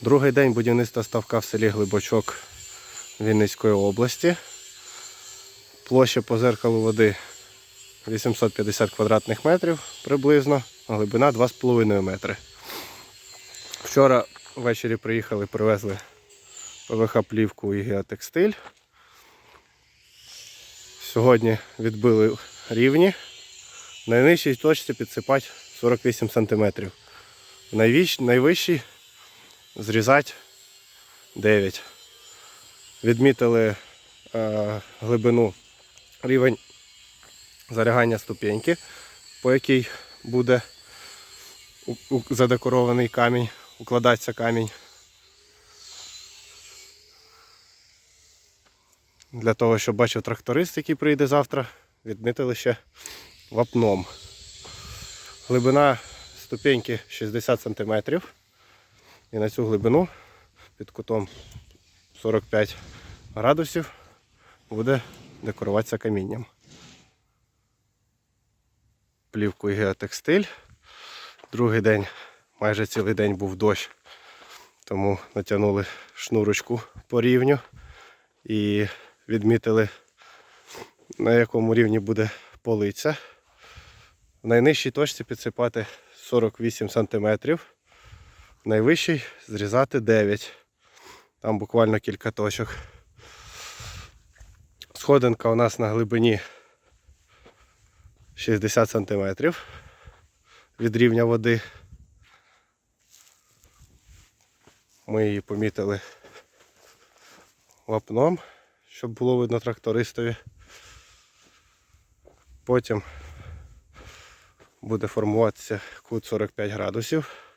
Другий день будівництва ставка в селі Глибочок Вінницької області. Площа по зеркалу води 850 квадратних метрів приблизно, глибина 2,5 метри. Вчора ввечері приїхали, привезли ПВХ-плівку і геотекстиль. Сьогодні відбили рівні. В найнижчій точці підсипати 48 см. В найвищ- найвищій зрізати 9. Відмітили е, глибину рівень зарягання ступеньки, по якій буде задекорований камінь, укладатися камінь. Для того, щоб бачив тракторист, який прийде завтра, відмітили ще вапном. Глибина ступеньки 60 см. І на цю глибину під кутом 45 градусів буде декоруватися камінням. Плівку і геотекстиль. Другий день, майже цілий день був дощ, тому натягнули шнурочку по рівню і відмітили, на якому рівні буде полиця. В найнижчій точці підсипати 48 см, в найвищій зрізати 9 Там буквально кілька точок. Сходинка у нас на глибині 60 см від рівня води. Ми її помітили вапном, щоб було видно трактористові. Потім буде формуватися кут 45 градусів.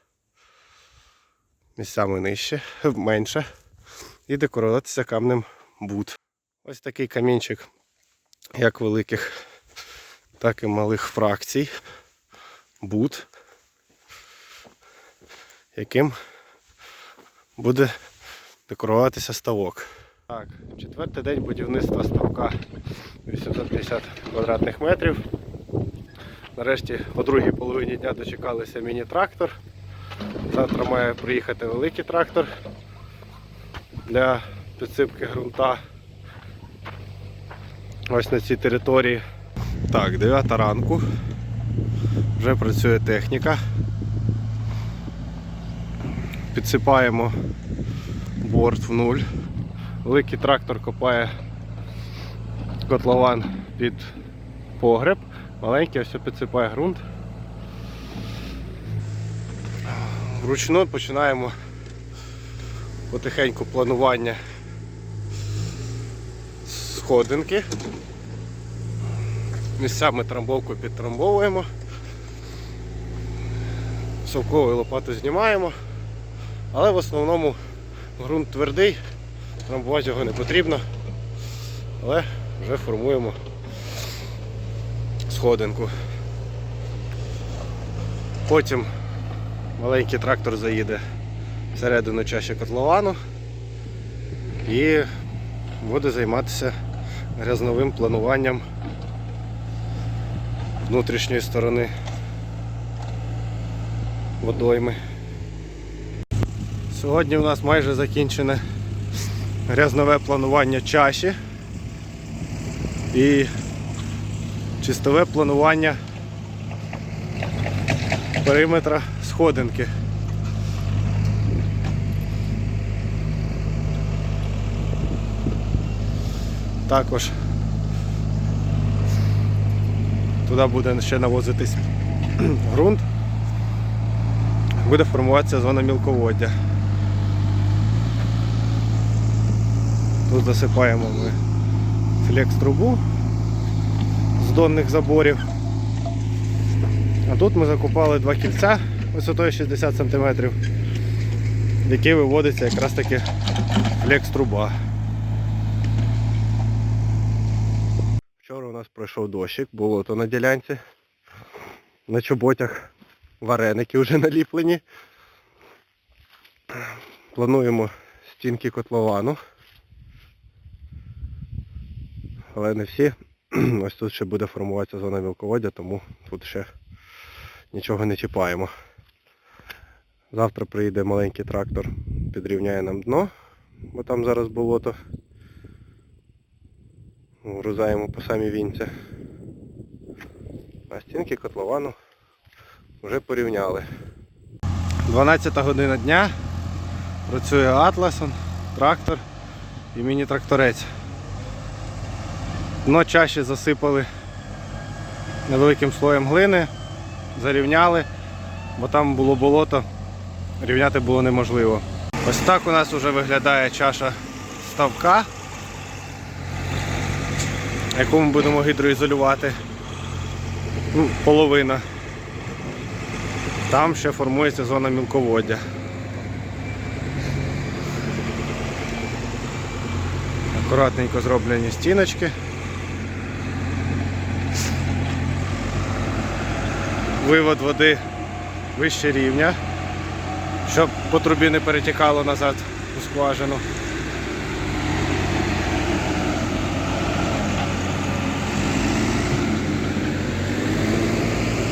Місцями нижче, менше. І декоруватися камнем бут. Ось такий камінчик, як великих, так і малих фракцій. Бут, яким буде декоруватися ставок. Так, четвертий день будівництва ставка 850 квадратних метрів. Нарешті о другій половині дня дочекалися міні-трактор. Завтра має приїхати великий трактор для підсипки ґрунта. Ось на цій території. Так, 9 ранку. Вже працює техніка. Підсипаємо борт в нуль. Великий трактор копає котлован під погреб, маленький ось підсипає ґрунт. Вручну починаємо потихеньку планування сходинки. Місцями трамбовку підтрамбовуємо. Совковою лопату знімаємо, але в основному ґрунт твердий, трамбувати його не потрібно, але вже формуємо сходинку. Потім маленький трактор заїде всередину чаші котловану і буде займатися грязновим плануванням внутрішньої сторони водойми. Сьогодні у нас майже закінчене грязнове планування чаші і чистове планування периметра сходинки. Також туди буде ще навозитись ґрунт, буде формуватися зона мілководдя. Тут засипаємо ми флекс-трубу з донних заборів. А тут ми закупали два кільця висотою 60 см, які виводиться якраз таки флекс-труба. Вчора у нас пройшов дощик, було то на ділянці. На чоботях вареники вже наліплені. Плануємо стінки котловану. Але не всі. Ось тут ще буде формуватися зона мілководдя, тому тут ще нічого не чіпаємо. Завтра приїде маленький трактор підрівняє нам дно, бо там зараз болото. Врузаємо по самі вінця. А стінки котловану вже порівняли. 12 година дня. Працює Атласон, трактор і міні-тракторець. Дно чаще засипали невеликим слоєм глини, зарівняли, бо там було болото, рівняти було неможливо. Ось так у нас вже виглядає чаша ставка, яку ми будемо гідроізолювати. Ну, половина. Там ще формується зона мілководдя. Акуратненько зроблені стіночки. Вивод води вище рівня, щоб по трубі не перетікало назад у скважину.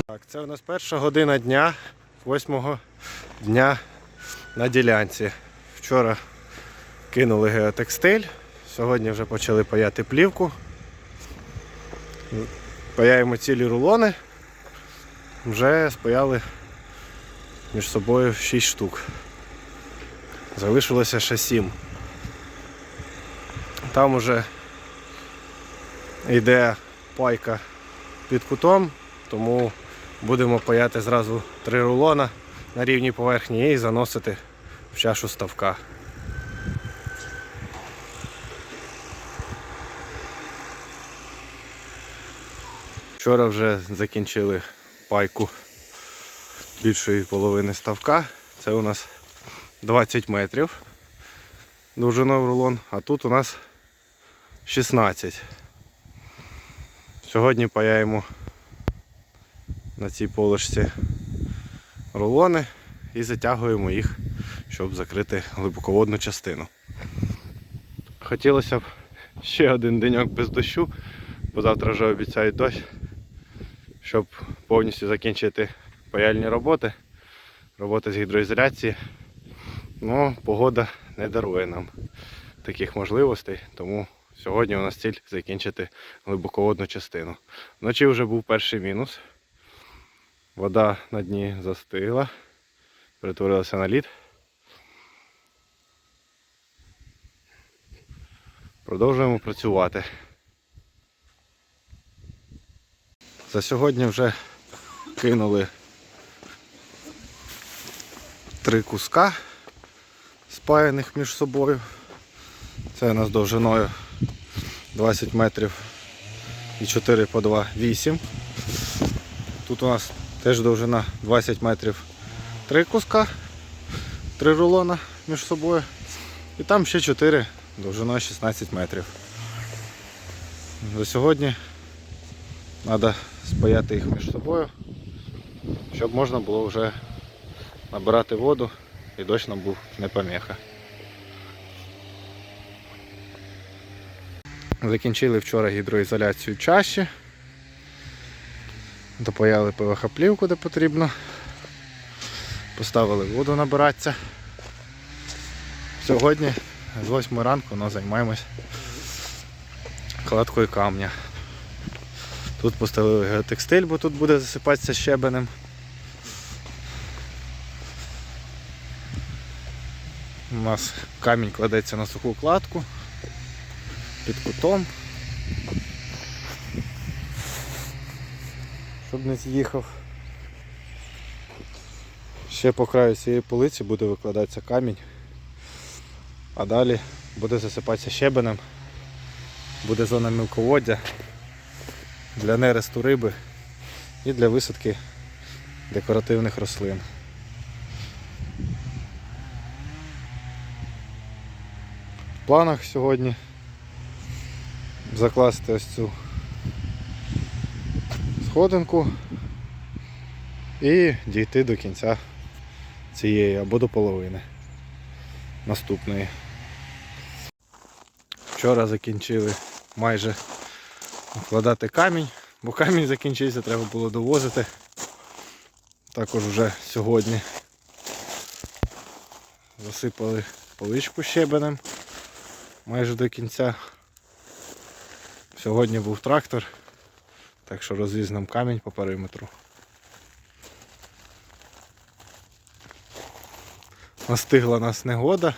Так, це у нас перша година дня, восьмого дня на ділянці. Вчора кинули геотекстиль, сьогодні вже почали паяти плівку. Паяємо цілі рулони. Вже спаяли між собою 6 штук. Залишилося ще 7. Там уже йде пайка під кутом, тому будемо паяти зразу три рулона на рівній поверхні і заносити в чашу ставка. Вчора вже закінчили пайку більшої половини ставка. Це у нас 20 метрів довжиною рулон, а тут у нас 16. Сьогодні паяємо на цій полочці рулони і затягуємо їх, щоб закрити глибоководну частину. Хотілося б ще один деньок без дощу, бо завтра вже обіцяють дощ, щоб повністю закінчити паяльні роботи, роботи з гідроізоляції. Ну, погода не дарує нам таких можливостей, тому сьогодні у нас ціль закінчити глибоководну частину. Вночі вже був перший мінус. Вода на дні застигла, перетворилася на лід. Продовжуємо працювати. За сьогодні вже кинули три куска спаяних між собою. Це у нас довжиною 20 метрів і 4 по 2 8. Тут у нас теж довжина 20 метрів три куска, три рулона між собою. І там ще 4 довжиною 16 метрів. За сьогодні треба спаяти їх між собою, щоб можна було вже набирати воду і дощ нам був не поміха. Закінчили вчора гідроізоляцію чаші. Допаяли ПВХ-плівку, де потрібно. Поставили воду набиратися. Сьогодні з 8 ранку ну, займаємось кладкою камня. Тут поставили геотекстиль, бо тут буде засипатися щебенем. У нас камінь кладеться на суху кладку під кутом, щоб не з'їхав. Ще по краю цієї полиці буде викладатися камінь, а далі буде засипатися щебенем, буде зона мілководдя для нересту риби і для висадки декоративних рослин. В планах сьогодні закласти ось цю сходинку і дійти до кінця цієї або до половини наступної. Вчора закінчили майже вкладати камінь, бо камінь закінчився, треба було довозити. Також вже сьогодні Засипали поличку щебенем майже до кінця. Сьогодні був трактор, так що розвіз нам камінь по периметру. Настигла нас негода,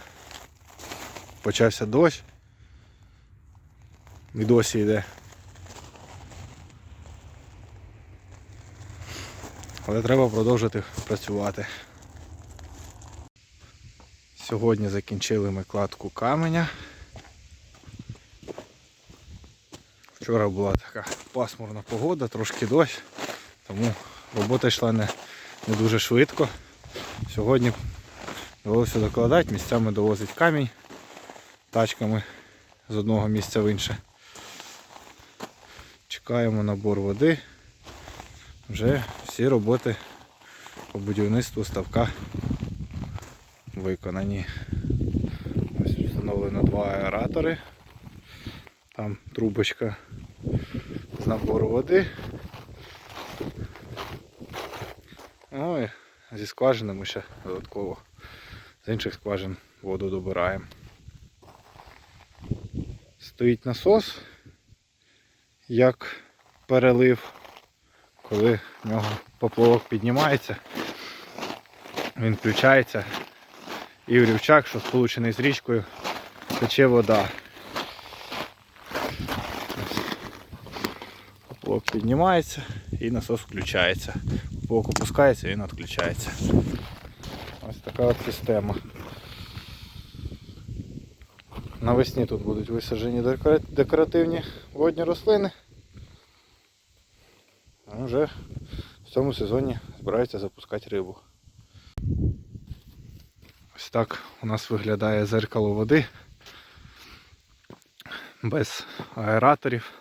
почався дощ. І досі йде. Але треба продовжити працювати. Сьогодні закінчили ми кладку каменя. Вчора була така пасмурна погода, трошки дощ, тому робота йшла не, не дуже швидко. Сьогодні довелося докладати, місцями довозить камінь тачками з одного місця в інше. Чекаємо набор води. Вже всі роботи по будівництву ставка виконані. Ось встановлено два аератори. Там трубочка з набору води. Ну і зі скважини ми ще додатково з інших скважин воду добираємо. Стоїть насос, як перелив, коли в нього поплавок піднімається, він включається і в рівчак, що сполучений з річкою, тече вода. Поплавок піднімається і насос включається. Поплавок опускається і він відключається. Ось така от система. Навесні тут будуть висаджені декоративні водні рослини. Вже в цьому сезоні збираються запускати рибу. Ось так у нас виглядає зеркало води без аераторів.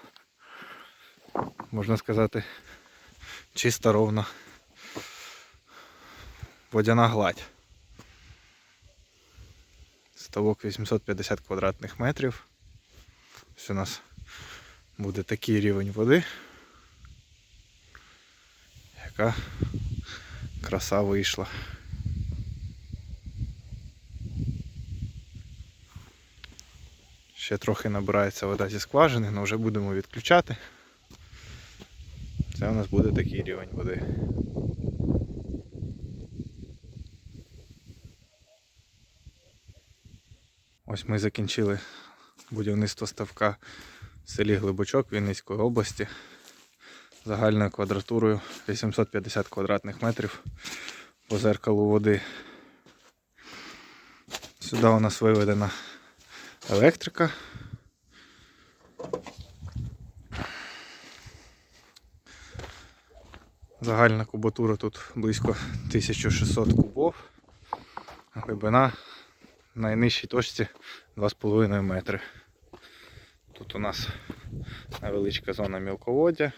Можна сказати, чисто ровно водяна гладь. Ставок 850 квадратних метрів. Ось у нас буде такий рівень води. Яка краса вийшла. Ще трохи набирається вода зі скважини, але вже будемо відключати. Це у нас буде такий рівень води. Ось ми закінчили будівництво ставка в селі Глибочок Вінницької області загальною квадратурою 850 квадратних метрів по зеркалу води. Сюди у нас виведена електрика. Загальна кубатура тут близько 1600 кубов. Глибина в найнижчій точці 2,5 метри. Тут у нас невеличка зона мілководдя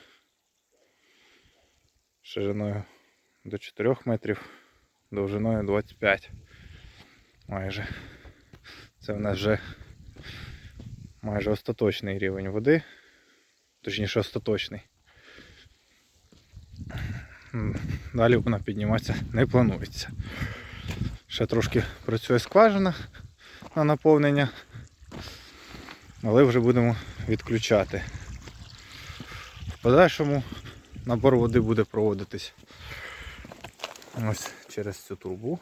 шириною до 4 метрів, довжиною 25 майже. Це в нас вже майже остаточний рівень води, точніше остаточний. Далі вона підніматися не планується. Ще трошки працює скважина на наповнення, але вже будемо відключати. В подальшому набор води буде проводитись ось через цю трубу.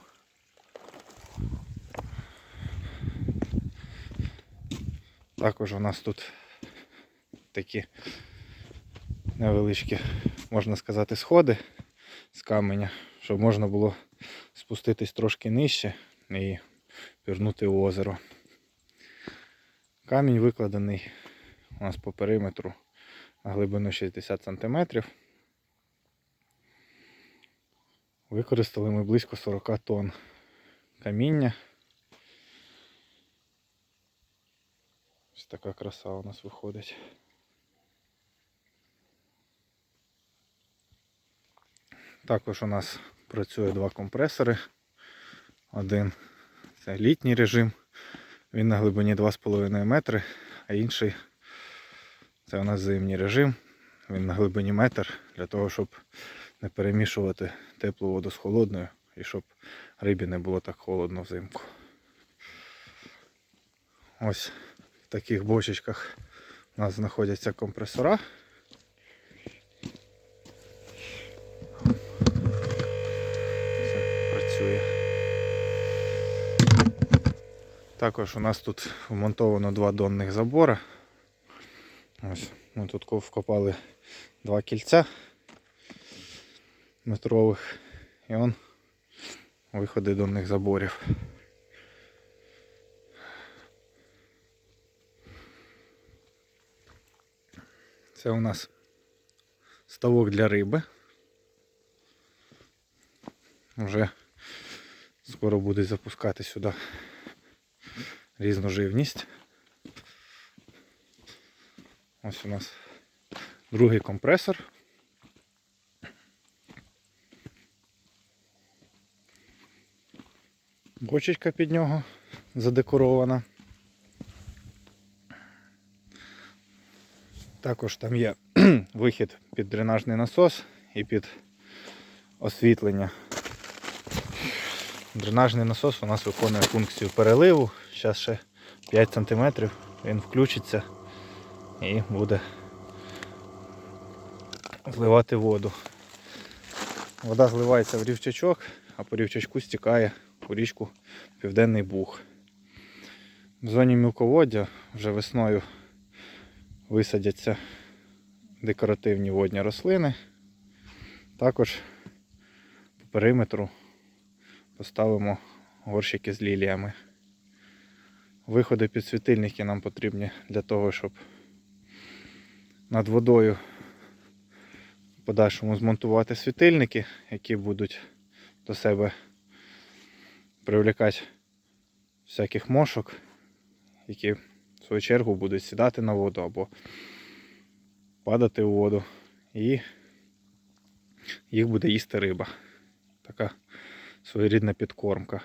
Також у нас тут такі невеличкі, можна сказати, сходи з каменя, щоб можна було спуститись трошки нижче і пірнути в озеро. Камінь викладений у нас по периметру глибину 60 см. Використали ми близько 40 тонн каміння. Ось така краса у нас виходить. Також у нас працює два компресори. Один це літній режим, він на глибині 2,5 метри, а інший це у нас зимній режим, він на глибині метр для того, щоб не перемішувати теплу воду з холодною і щоб рибі не було так холодно взимку. Ось в таких бочечках у нас знаходяться компресора. Також у нас тут вмонтовано два донних забора. Ось ми тут вкопали два кільця метрових. І он виходи донних заборів. Це у нас ставок для риби. Вже скоро буде запускати сюди різну живність. Ось у нас другий компресор. Бочечка під нього задекорована. Також там є вихід під дренажний насос і під освітлення. Дренажний насос у нас виконує функцію переливу. Зараз ще 5 см він включиться і буде зливати воду. Вода зливається в рівчачок, а по рівчачку стікає у річку Південний Буг. В зоні мілководдя вже весною висадяться декоративні водні рослини. Також по периметру поставимо горщики з ліліями. Виходи підсвітильники нам потрібні для того, щоб над водою в подальшому змонтувати світильники, які будуть до себе привлікати всяких мошок, які в свою чергу будуть сідати на воду або падати у воду, і їх буде їсти риба. Така своєрідна підкормка.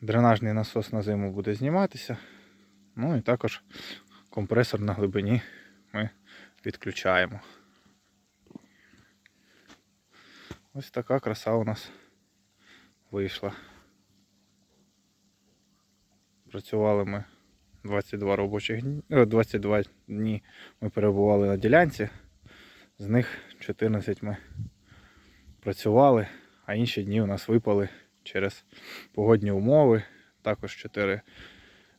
Дренажний насос на зиму буде зніматися. Ну і також компресор на глибині ми відключаємо. Ось така краса у нас вийшла. Працювали ми 22 робочих дні, е, 22 дні ми перебували на ділянці. З них 14 ми працювали, а інші дні у нас випали через погодні умови. Також 4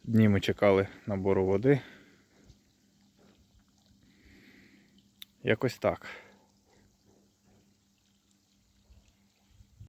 дні ми чекали набору води. Якось так.